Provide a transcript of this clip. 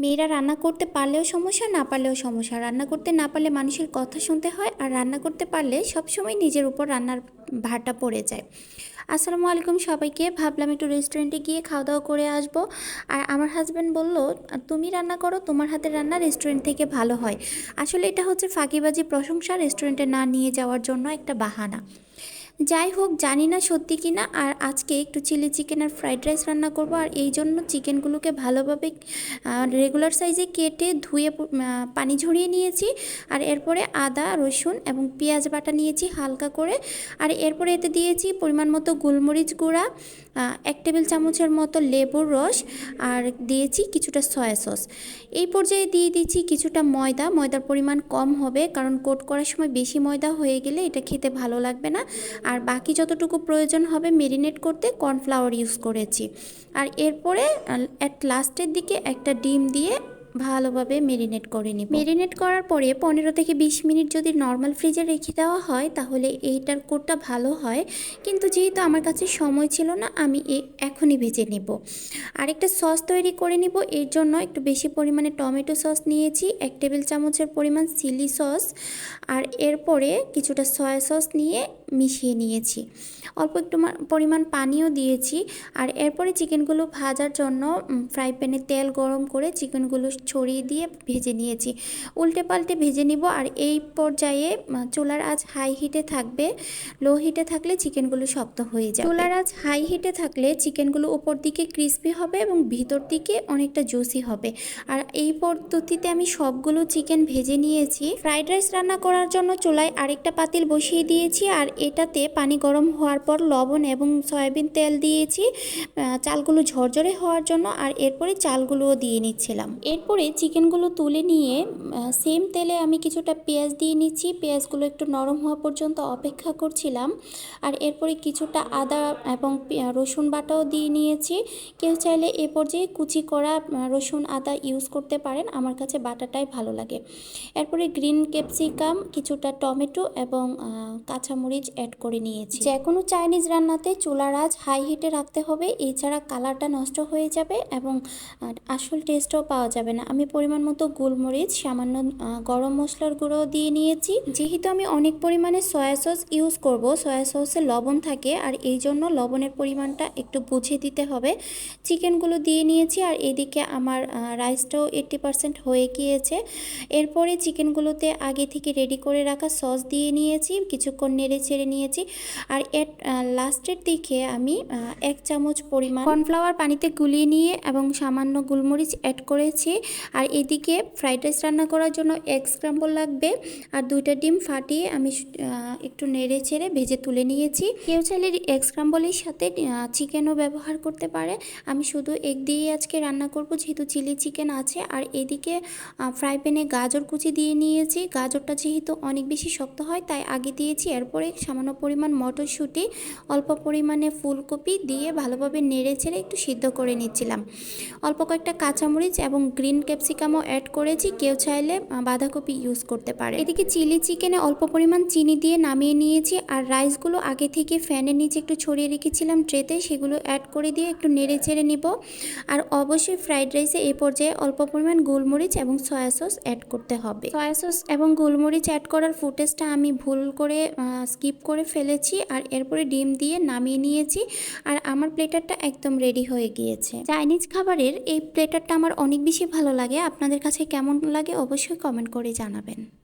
মেয়েরা রান্না করতে পারলেও সমস্যা, না পারলেও সমস্যা। রান্না করতে না পারলে মানুষের কথা শুনতে হয় আর রান্না করতে পারলে সবসময় নিজের উপর রান্নার ভারটা পড়ে যায়। আসসালামু আলাইকুম সবাইকে। ভাবলাম একটু রেস্টুরেন্টে গিয়ে খাওয়া দাওয়া করে আসব। আর আমার হাজব্যান্ড বলল, তুমি রান্না করো, তোমার হাতের রান্না রেস্টুরেন্ট থেকে ভালো হয়। আসলে এটা হচ্ছে ফাঁকিবাজি প্রশংসা রেস্টুরেন্টে না নিয়ে যাওয়ার জন্য একটা বাহানা। যাই হোক জানি না সত্যি কি না আর আজকে একটু চিলি চিকেন আর ফ্রাইড রাইস রান্না করব, আর এই জন্য চিকেনগুলোকে ভালোভাবে রেগুলার সাইজে কেটে ধুয়ে পানি ঝরিয়ে নিয়েছি, আর এরপরে আদা, রসুন এবং পেঁয়াজ বাটা নিয়েছি হালকা করে, আর এরপরে এতে দিয়েছি পরিমাণ মতো গোলমরিচ গুঁড়া এক টেবিল চামচের মতো লেবুর রস, আর দিয়েছি কিছুটা সয়া সস এই পর্যায়ে দিয়ে দিয়েছি কিছুটা ময়দা, ময়দার পরিমাণ কম হবে, কারণ কোট করার সময় বেশি ময়দা হয়ে গেলে এটা খেতে ভালো লাগবে না আর বাকি যতটুকু প্রয়োজন হবে মেরিনেট করতে কর্নফ্লাওয়ার ইউজ করেছি। আর এরপরে অ্যাট লাস্টের দিকে একটা ডিম দিয়ে ভালোভাবে মেরিনেট করে নিই মেরিনেট করার পরে পনেরো থেকে বিশ মিনিট যদি নর্মাল ফ্রিজে রেখে দেওয়া হয়, তাহলে এইটার কোটটা ভালো হয়। কিন্তু যেহেতু আমার কাছে সময় ছিল না, আমি এখনই ভেজে নেব। আরেকটা সস তৈরি করে নিব। এর জন্য একটু বেশি পরিমাণে টমেটো সস নিয়েছি, এক টেবিল চামচের পরিমাণ চিলি সস। আর এরপরে কিছুটা সয়া সস নিয়ে মিশিয়ে নিয়েছি। অল্প একটু পরিমাণ পানিও দিয়েছি আর এরপরে চিকেনগুলো ভাজার জন্য ফ্রাই প্যানে তেল গরম করে চিকেনগুলো ছড়িয়ে দিয়ে ভেজে নিয়েছি। উল্টে পাল্টে ভেজে নিব আর এই পর্যায়ে চুলার আজ হাই হিটে থাকবে। লো হিটে থাকলে চিকেনগুলো শক্ত হয়ে যায় চুলার আজ হাই হিটে থাকলে চিকেনগুলো উপর দিকে ক্রিস্পি হবে এবং ভিতর দিকে অনেকটা জুসি হবে। আর এই পদ্ধতিতে আমি সবগুলো চিকেন ভেজে নিয়েছি। ফ্রাইড রাইস রান্না করার জন্য চুলায় আরেকটা পাতিল বসিয়ে দিয়েছি আর এটাতে পানি গরম হওয়ার পর লবণ এবং সয়াবিন তেল দিয়েছি চালগুলো ঝরঝরে হওয়ার জন্য আর এরপরে চালগুলোও দিয়ে নিচ্ছিলাম। এরপরে চিকেনগুলো তুলে নিয়ে সেম তেলে আমি কিছুটা পেঁয়াজ দিয়ে নিচ্ছি। পেঁয়াজগুলো একটু নরম হওয়া পর্যন্ত অপেক্ষা করছিলাম। আর এরপরে কিছুটা আদা এবং রসুন বাটাও দিয়ে নিয়েছি। কেউ চাইলে এ পর্যায়ে কুচি করা রসুন, আদা ইউজ করতে পারেন। আমার কাছে বাটাটাই ভালো লাগে। এরপরে গ্রিন ক্যাপসিকাম, কিছুটা টমেটো এবং কাঁচামরিচ অ্যাড করে নিয়েছি। যে কোনো চাইনিজ রান্নাতে চুলার আজ হাই হিটে রাখতে হবে, এছাড়া কালারটা নষ্ট হয়ে যাবে এবং আসল টেস্টও পাওয়া যাবে না। আমি পরিমাণ মতো গোলমরিচ, সামান্য গরম মশলার গুঁড়ো দিয়ে নিয়েছি। যেহেতু আমি অনেক পরিমাণে সয়া সস ইউজ করব সয়া সসে লবণ থাকে আর এই জন্য লবণের পরিমাণটা একটু বুঝে দিতে হবে। চিকেনগুলো দিয়ে নিয়েছি আর এদিকে আমার রাইসটাও এইট্টি পারসেন্ট হয়ে গিয়েছে। এরপরে চিকেনগুলোতে আগে থেকে রেডি করে রাখা সস দিয়ে নিয়েছি। কিছুক্ষণ নেড়ে ছেড়ে নিয়েছি। আর এর লাস্টের দিকে আমি এক চামচ পরিমাণ কর্নফ্লাওয়ার পানিতে গুলিয়ে নিয়ে এবং সামান্য গোলমরিচ অ্যাড করেছি। আর এদিকে ফ্রাইড রাইস রান্না করার জন্য এক স্ক্রাম্বল লাগবে। আর দুইটা ডিম ফাটিয়ে আমি একটু নেড়ে ছেড়ে ভেজে তুলে নিয়েছি। কেউ চাইলে এক স্ক্রাম্বলের সাথে চিকেনও ব্যবহার করতে পারে। আমি শুধু এক দিয়ে আজকে রান্না করব, যেহেতু চিলি চিকেন আছে। আর এদিকে ফ্রাই প্যানে গাজর কুচি দিয়ে নিয়েছি। গাজরটা যেহেতু অনেক বেশি শক্ত হয়, তাই আগে দিয়েছি। এরপরে সামান্য পরিমাণ মটরশুঁটি, অল্প পরিমাণে ফুলকপি দিয়ে ভালোভাবে নেড়ে ছেড়ে একটু সিদ্ধ করে নিচ্ছিলাম। অল্প কয়েকটা কাঁচামরিচ এবং গ্রিন ক্যাপসিকামও অ্যাড করেছি, কেউ চাইলে বাঁধাকপি ইউজ করতে পারে। এদিকে চিলি চিকেনে অল্প পরিমাণ চিনি দিয়ে নামিয়ে নিয়েছি আর রাইসগুলো আগে থেকে ফ্যানের নিচে একটু ছড়িয়ে রেখেছিলাম ট্রেতে, সেগুলো অ্যাড করে দিয়ে একটু নেড়ে ছেড়ে নিব। আর অবশ্যই ফ্রাইড রাইসে এ পর্যায়ে অল্প পরিমাণ গোলমরিচ এবং সয়া সস অ্যাড করতে হবে। সয়া সস এবং গোলমরিচ অ্যাড করার ফুটেজটা আমি ভুল করে স্কিপ করে ফেলেছি আর এরপরে ডিম দিয়ে নামিয়ে নিয়েছি আর আমার প্লেটারটা একদম রেডি হয়ে গিয়েছে। চাইনিজ খাবারের এই প্লেটারটা আমার অনেক বেশি ভালো লাগে। আপনাদের কাছে কেমন লাগে অবশ্যই কমেন্ট করে জানাবেন।